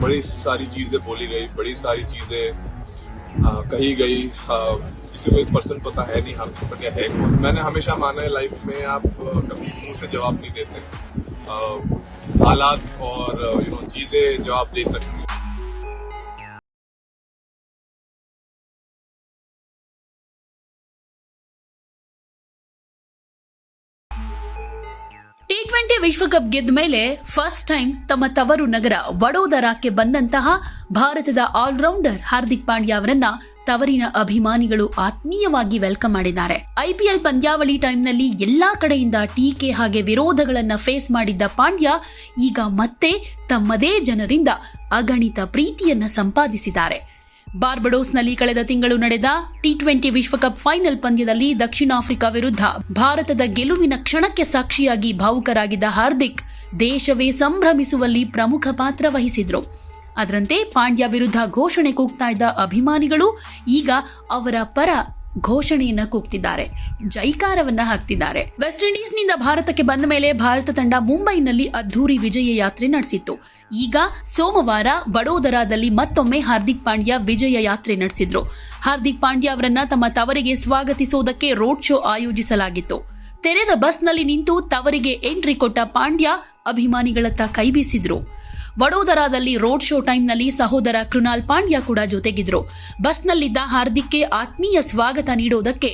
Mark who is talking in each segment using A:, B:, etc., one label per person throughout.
A: बड़ी सारी चीज़ें बोली गई, बड़ी सारी चीज़ें कही गई। किसी को एक पर्सन पता है नहीं हम पांड्या है मैंने हमेशा माना है लाइफ में आप कभी मुँह से जवाब नहीं देते। हालात और यू नो चीज़ें जवाब दे सकती
B: ವಿಶ್ವಕಪ್ ಗೆದ್ದ ಮೇಲೆ ಫಸ್ಟ್ ಟೈಮ್ ತಮ್ಮ ತವರು ನಗರ ವಡೋದರಾಕ್ಕೆ ಬಂದಂತಹ ಭಾರತದ ಆಲ್ರೌಂಡರ್ ಹಾರ್ದಿಕ್ ಪಾಂಡ್ಯ ಅವರನ್ನ ತವರಿನ ಅಭಿಮಾನಿಗಳು ಆತ್ಮೀಯವಾಗಿ ವೆಲ್ಕಮ್ ಮಾಡಿದ್ದಾರೆ. ಐಪಿಎಲ್ ಪಂದ್ಯಾವಳಿ ಟೈಮ್ನಲ್ಲಿ ಎಲ್ಲಾ ಕಡೆಯಿಂದ ಟೀಕೆ ಹಾಗೆ ವಿರೋಧಗಳನ್ನು ಫೇಸ್ ಮಾಡಿದ್ದ ಪಾಂಡ್ಯ ಈಗ ಮತ್ತೆ ತಮ್ಮದೇ ಜನರಿಂದ ಅಗಣಿತ ಪ್ರೀತಿಯನ್ನ ಸಂಪಾದಿಸಿದ್ದಾರೆ. ಬಾರ್ಬಡೋಸ್ನಲ್ಲಿ ಕಳೆದ ತಿಂಗಳು ನಡೆದ ಟಿ ಟ್ವೆಂಟಿ ವಿಶ್ವಕಪ್ ಫೈನಲ್ ಪಂದ್ಯದಲ್ಲಿ ದಕ್ಷಿಣ ಆಫ್ರಿಕಾ ವಿರುದ್ಧ ಭಾರತದ ಗೆಲುವಿನ ಕ್ಷಣಕ್ಕೆ ಸಾಕ್ಷಿಯಾಗಿ ಭಾವುಕರಾಗಿದ್ದ ಹಾರ್ದಿಕ್ ದೇಶವೇ ಸಂಭ್ರಮಿಸುವಲ್ಲಿ ಪ್ರಮುಖ ಪಾತ್ರ ವಹಿಸಿದ್ರು. ಅದರಂತೆ ಪಾಂಡ್ಯ ವಿರುದ್ಧ ಘೋಷಣೆ ಕೂಗ್ತಾ ಇದ್ದ ಅಭಿಮಾನಿಗಳು ಈಗ ಅವರ ಪರ ಘೋಷಣೆಯನ್ನ ಕೂಗ್ತಿದ್ದಾರೆ, ಜೈಕಾರವನ್ನ ಹಾಕ್ತಿದ್ದಾರೆ. ವೆಸ್ಟ್ ಇಂಡೀಸ್ನಿಂದ ಭಾರತಕ್ಕೆ ಬಂದ ಮೇಲೆ ಭಾರತ ತಂಡ ಮುಂಬೈನಲ್ಲಿ ಅದ್ಧೂರಿ ವಿಜಯ ಯಾತ್ರೆ ನಡೆಸಿತ್ತು. ಈಗ ಸೋಮವಾರ ವಡೋದರಾದಲ್ಲಿ ಮತ್ತೊಮ್ಮೆ ಹಾರ್ದಿಕ್ ಪಾಂಡ್ಯ ವಿಜಯ ಯಾತ್ರೆ ನಡೆಸಿದ್ರು. ಹಾರ್ದಿಕ್ ಪಾಂಡ್ಯ ಅವರನ್ನ ತಮ್ಮ ತವರಿಗೆ ಸ್ವಾಗತಿಸುವುದಕ್ಕೆ ರೋಡ್ ಶೋ ಆಯೋಜಿಸಲಾಗಿತ್ತು. ತೆರೆದ ಬಸ್ನಲ್ಲಿ ನಿಂತು ತವರಿಗೆ ಎಂಟ್ರಿ ಕೊಟ್ಟ ಪಾಂಡ್ಯ ಅಭಿಮಾನಿಗಳತ್ತ ಕೈಬೀಸಿದ್ರು ವಡೋದರಾದಲ್ಲಿ ರೋಡ್ ಶೋ ಟೈಮ್ನಲ್ಲಿ ಸಹೋದರ ಕೃಣಾಲ್ ಪಾಂಡ್ಯ ಕೂಡ ಜೊತೆಗಿದ್ರು. ಬಸ್ನಲ್ಲಿದ್ದ ಹಾರ್ದಿಕ್ಗೆ ಆತ್ಮೀಯ ಸ್ವಾಗತ ನೀಡೋದಕ್ಕೆ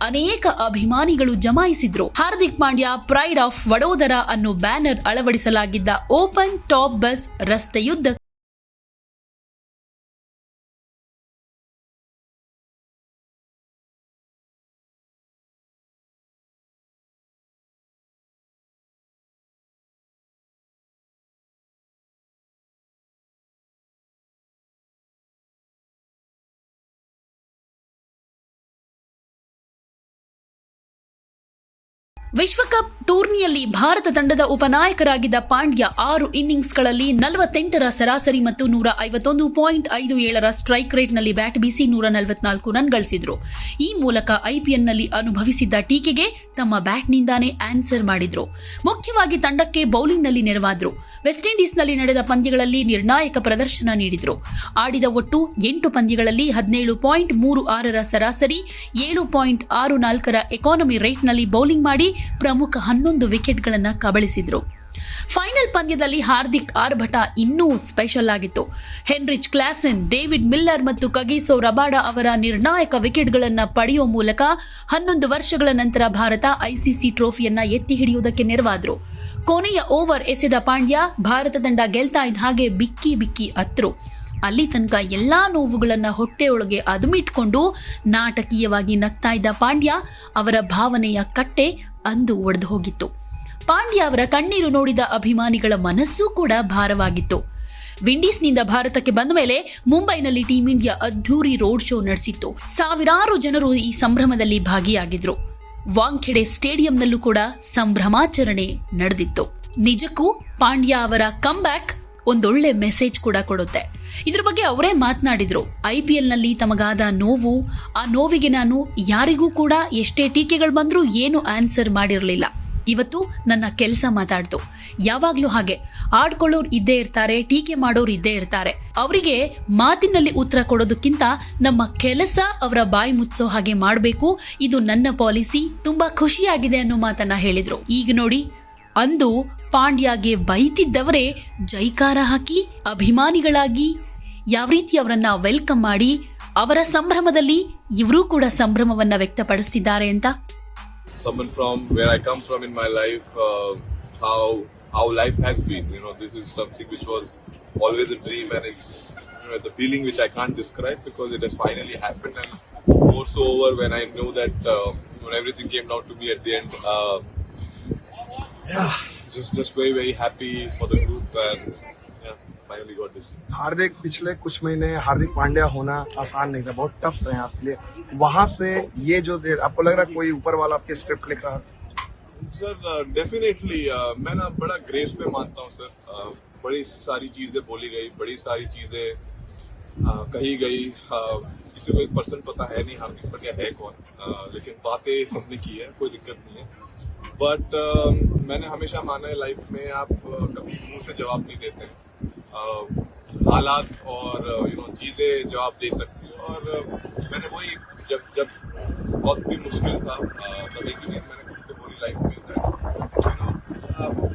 B: ಅನೇಕ ಅಭಿಮಾನಿಗಳು ಜಮಾಯಿಸಿದ್ರು. ಹಾರ್ದಿಕ್ ಪಾಂಡ್ಯ ಪ್ರೈಡ್ ಆಫ್ ವಡೋದರ ಅನ್ನೋ ಬ್ಯಾನರ್ ಅಳವಡಿಸಲಾಗಿದ್ದ ಓಪನ್ ಟಾಪ್ ಬಸ್ ರಸ್ತೆಯುದ್ದ ವಿಶ್ವಕಪ್ ಟೂರ್ನಿಯಲ್ಲಿ ಭಾರತ ತಂಡದ ಉಪನಾಯಕರಾಗಿದ್ದ ಪಾಂಡ್ಯ ಆರು ಇನ್ನಿಂಗ್ಸ್ಗಳಲ್ಲಿ ನಲವತ್ತೆಂಟರ ಸರಾಸರಿ ಮತ್ತು ನೂರ ಐವತ್ತೊಂದು ಪಾಯಿಂಟ್ ಐದು ಏಳರ ಸ್ಟ್ರೈಕ್ ರೇಟ್ನಲ್ಲಿ ಬ್ಯಾಟ್ ಬೀಸಿ ನೂರ ನಲವತ್ನಾಲ್ಕು ರನ್ ಗಳಿಸಿದ್ರು. ಈ ಮೂಲಕ ಐಪಿಎಲ್ನಲ್ಲಿ ಅನುಭವಿಸಿದ್ದ ಟೀಕೆಗೆ ತಮ್ಮ ಬ್ಯಾಟ್ನಿಂದಾನೇ ಆನ್ಸರ್ ಮಾಡಿದ್ರು. ಮುಖ್ಯವಾಗಿ ತಂಡಕ್ಕೆ ಬೌಲಿಂಗ್ನಲ್ಲಿ ನೆರವಾದ್ರು. ವೆಸ್ಟ್ ಇಂಡೀಸ್ನಲ್ಲಿ ನಡೆದ ಪಂದ್ಯಗಳಲ್ಲಿ ನಿರ್ಣಾಯಕ ಪ್ರದರ್ಶನ ನೀಡಿದ್ರು. ಆಡಿದ ಒಟ್ಟು ಎಂಟು ಪಂದ್ಯಗಳಲ್ಲಿ ಹದಿನೇಳು ಪಾಯಿಂಟ್ ಮೂರು ಆರರ ಸರಾಸರಿ, ಏಳು ಪಾಯಿಂಟ್ ಆರು ನಾಲ್ಕರ ಎಕಾನಮಿ ರೇಟ್ನಲ್ಲಿ ಬೌಲಿಂಗ್ ಮಾಡಿ ಪ್ರಮುಖ ಹನ್ನೊಂದು ವಿಕೆಟ್ಗಳನ್ನು ಕಬಳಿಸಿದ್ರು. ಫೈನಲ್ ಪಂದ್ಯದಲ್ಲಿ ಹಾರ್ದಿಕ್ ಆರ್ಭಟ ಇನ್ನೂ ಸ್ಪೆಷಲ್ ಆಗಿತ್ತು. ಹೆನ್ರಿಚ್ ಕ್ಲಾಸನ್, ಡೇವಿಡ್ ಮಿಲ್ಲರ್ ಮತ್ತು ಕಗೀಸೋ ರಬಾಡ ಅವರ ನಿರ್ಣಾಯಕ ವಿಕೆಟ್ಗಳನ್ನು ಪಡೆಯುವ ಮೂಲಕ ಹನ್ನೊಂದು ವರ್ಷಗಳ ನಂತರ ಭಾರತ ಐಸಿಸಿ ಟ್ರೋಫಿಯನ್ನ ಎತ್ತಿ ಹಿಡಿಯುವುದಕ್ಕೆ ನೆರವಾದರು. ಕೊನೆಯ ಓವರ್ ಎಸೆದ ಪಾಂಡ್ಯ, ಭಾರತ ತಂಡ ಗೆಲ್ತಾ ಇದ್ದ ಹಾಗೆ ಬಿಕ್ಕಿ ಬಿಕ್ಕಿ ಅತ್ರು ಅಲ್ಲಿ ತನಕ ಎಲ್ಲಾ ನೋವುಗಳನ್ನು ಹೊಟ್ಟೆಯೊಳಗೆ ಅದುಮಿಟ್ಕೊಂಡು ನಾಟಕೀಯವಾಗಿ ನಗ್ತಾ ಇದ್ದ ಪಾಂಡ್ಯ ಅವರ ಭಾವನೆಯ ಕಟ್ಟೆ ಅಂದು ಒಡೆದು ಹೋಗಿತ್ತು. ಪಾಂಡ್ಯ ಅವರ ಕಣ್ಣೀರು ನೋಡಿದ ಅಭಿಮಾನಿಗಳ ಮನಸ್ಸು ಕೂಡ ಭಾರವಾಗಿತ್ತು. ವಿಂಡೀಸ್ನಿಂದ ಭಾರತಕ್ಕೆ ಬಂದ ಮೇಲೆ ಮುಂಬೈನಲ್ಲಿ ಟೀಂ ಇಂಡಿಯಾ ಅದ್ಧೂರಿ ರೋಡ್ ಶೋ ನಡೆಸಿತ್ತು. ಸಾವಿರಾರು ಜನರು ಈ ಸಂಭ್ರಮದಲ್ಲಿ ಭಾಗಿಯಾಗಿದ್ರು. ವಾಂಖೆಡೆ ಸ್ಟೇಡಿಯಂನಲ್ಲೂ ಕೂಡ ಸಂಭ್ರಮಾಚರಣೆ ನಡೆದಿತ್ತು. ನಿಜಕ್ಕೂ ಪಾಂಡ್ಯ ಅವರ ಕಂಬ್ಯಾಕ್ ಒಂದೊಳ್ಳೆ ಮೆಸೇಜ್ ಕೂಡ ಕೊಡುತ್ತೆ. ಇದ್ರ ಬಗ್ಗೆ ಅವರೇ ಮಾತನಾಡಿದ್ರು. ಐ ಪಿ ಎಲ್ನಲ್ಲಿ ತಮಗಾದ ನೋವು, ಆ ನೋವಿಗೆ ನಾನು ಯಾರಿಗೂ ಕೂಡ ಎಷ್ಟೇ ಟೀಕೆಗಳು ಬಂದರೂ ಏನು ಆನ್ಸರ್ ಮಾಡಿರಲಿಲ್ಲ. ಇವತ್ತು ನನ್ನ ಕೆಲಸ ಮಾತಾಡ್ತು. ಯಾವಾಗ್ಲೂ ಹಾಗೆ. ಆಡ್ಕೊಳ್ಳೋರು ಇದ್ದೇ ಇರ್ತಾರೆ, ಟೀಕೆ ಮಾಡೋರು ಇದ್ದೇ ಇರ್ತಾರೆ. ಅವರಿಗೆ ಮಾತಿನಲ್ಲಿ ಉತ್ತರ ಕೊಡೋದಕ್ಕಿಂತ ನಮ್ಮ ಕೆಲಸ ಅವರ ಬಾಯಿ ಮುಚ್ಚೋ ಹಾಗೆ ಮಾಡಬೇಕು. ಇದು ನನ್ನ ಪಾಲಿಸಿ ತುಂಬಾ ಖುಷಿಯಾಗಿದೆ ಅನ್ನೋ ಮಾತನ್ನ ಹೇಳಿದ್ರು. ಈಗ ನೋಡಿ, ಅಂದು ಪಾಂಡ್ಯಗೆ ಬೈತಿದ್ದವರೇ ಜೈಕಾರ ಹಾಕಿ ಅಭಿಮಾನಿಗಳಾಗಿ ಯಾವ ರೀತಿ ಅವರನ್ನ ವೆಲ್ಕಮ್ ಮಾಡಿ ಅವರ ಸಂಭ್ರಮದಲ್ಲಿ ಇವರೂ ಕೂಡ ಸಂಭ್ರಮವನ್ನ ವ್ಯಕ್ತಪಡಿಸ್ತಿದ್ದಾರೆ ಅಂತ
A: someone from where I come from in my life, uh, how how life has been. You know, this is something which was always a dream, and it's you know, the feeling which I can't describe because it has finally happened, and more so over when I knew that uh, when everything came down to me at the end. Uh, yeah, just just very very happy for the group, and yeah, finally got this.
C: हार्दिक पिछले कुछ महीने हार्दिक पांड्या होना आसान नहीं था बहुत tough रहे आपके लिए। वहाँ से ये जो दे- आपको लग रहा है कोई ऊपर वाला आपके स्क्रिप्ट लिख रहा था?
A: सर डेफिनेटली uh, uh, मैं ना बड़ा ग्रेस पे मानता हूँ सर Uh, बड़ी सारी चीज़ें बोली गई बड़ी सारी चीज़ें uh, कही गई। Uh, किसी को एक पर्सन पता है नहीं हार्दिक पांड्या है कौन? Uh, लेकिन बातें सबने की है कोई दिक्कत नहीं है। बट uh, मैंने हमेशा माना है लाइफ में आप uh, कभी मुँह से जवाब नहीं देते Uh, हालात और यू नो चीज़ें जो आप दे सकती हो। और uh, मैंने वही जब जब बहुत भी मुश्किल था uh, तब एक ही चीज़ मैंने खुद को बोली लाइफ में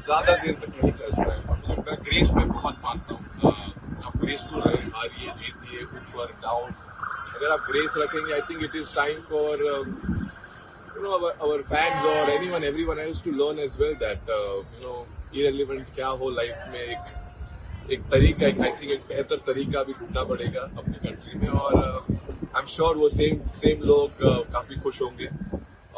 A: ज़्यादा देर तक नहीं चल रहे और मुझे मैं ग्रेस में बहुत मानता हूँ। Uh, आप ग्रेसफुल रहे हारिए जीतिए ऊपर डाउन अगर आप ग्रेस रखेंगे I think it is time for know our, our fans or anyone everyone else to learn as well that uh, you know irrelevant क्या हो लाइफ में एक एक तरीका एक आई थिंक एक बेहतर तरीका भी ढूंढना पड़ेगा अपनी कंट्री में और आई एम श्योर वो सेम सेम लोग uh, काफ़ी खुश होंगे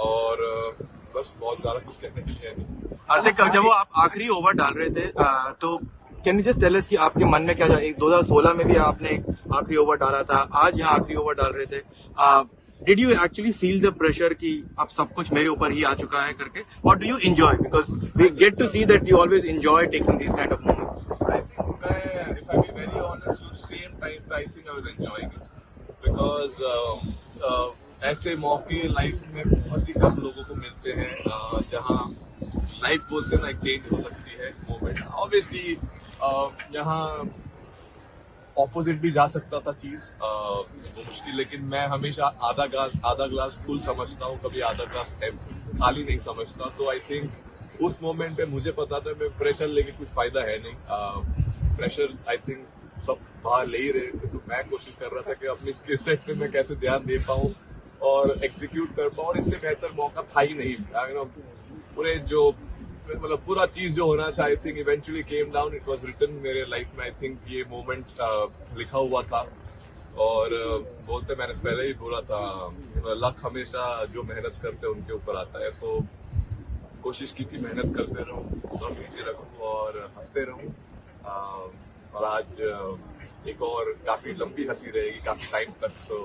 A: और uh, बस बहुत ज़्यादा कुछ कहने के लिए नहीं।
D: हार्दिक जब वो आप आखिरी ओवर डाल रहे थे आ, तो can you just tell us कि आपके मन में क्या एक 2016 में भी आपने आखिरी ओवर डाला था आज यहाँ आखिरी ओवर डाल रहे थे। Did you actually feel the pressure कि अब सब कुछ मेरे ऊपर ही आ चुका है करके? और do you enjoy because we get to see that you always enjoy taking this kind of moments
A: I think मैं, if I be very honest, उस same time पे I was enjoying it. Because um, uh, ऐसे मौके life में बहुत ही कम लोगों को मिलते हैं uh, जहाँ लाइफ बोलते हैं ना एक चेंज हो सकती है मोमेंट ऑब्वियसली यहाँ ऑपोजिट भी जा सकता था चीज़। वो मुश्किल, लेकिन मैं हमेशा आधा ग्लास आधा ग्लास फुल समझता हूँ, कभी आधा ग्लास खाली नहीं समझता। तो आई थिंक उस मोमेंट पे मुझे पता था मैं प्रेशर लेके कुछ फ़ायदा है नहीं। प्रेशर आई थिंक सब बाहर ले ही रहे थे तो मैं कोशिश कर रहा था कि अपनी स्किल सेट पे मैं कैसे ध्यान दे पाऊँ और एग्जीक्यूट कर पाऊँ, और इससे बेहतर मौका था ही नहीं। पूरे जो मतलब पूरा चीज़ जो होना I think eventually came down it was written मेरे लाइफ में आई थिंक ये मोमेंट लिखा हुआ था। और uh, बोलते मैंने पहले ही बोला था लक हमेशा जो मेहनत करते उनके ऊपर आता है। सो कोशिश की थी मेहनत करते रहूँ सब नीचे रखूँ और हँसते रहूँ। Uh, और आज uh, एक और काफ़ी लंबी हँसी रहेगी काफ़ी टाइम तक सो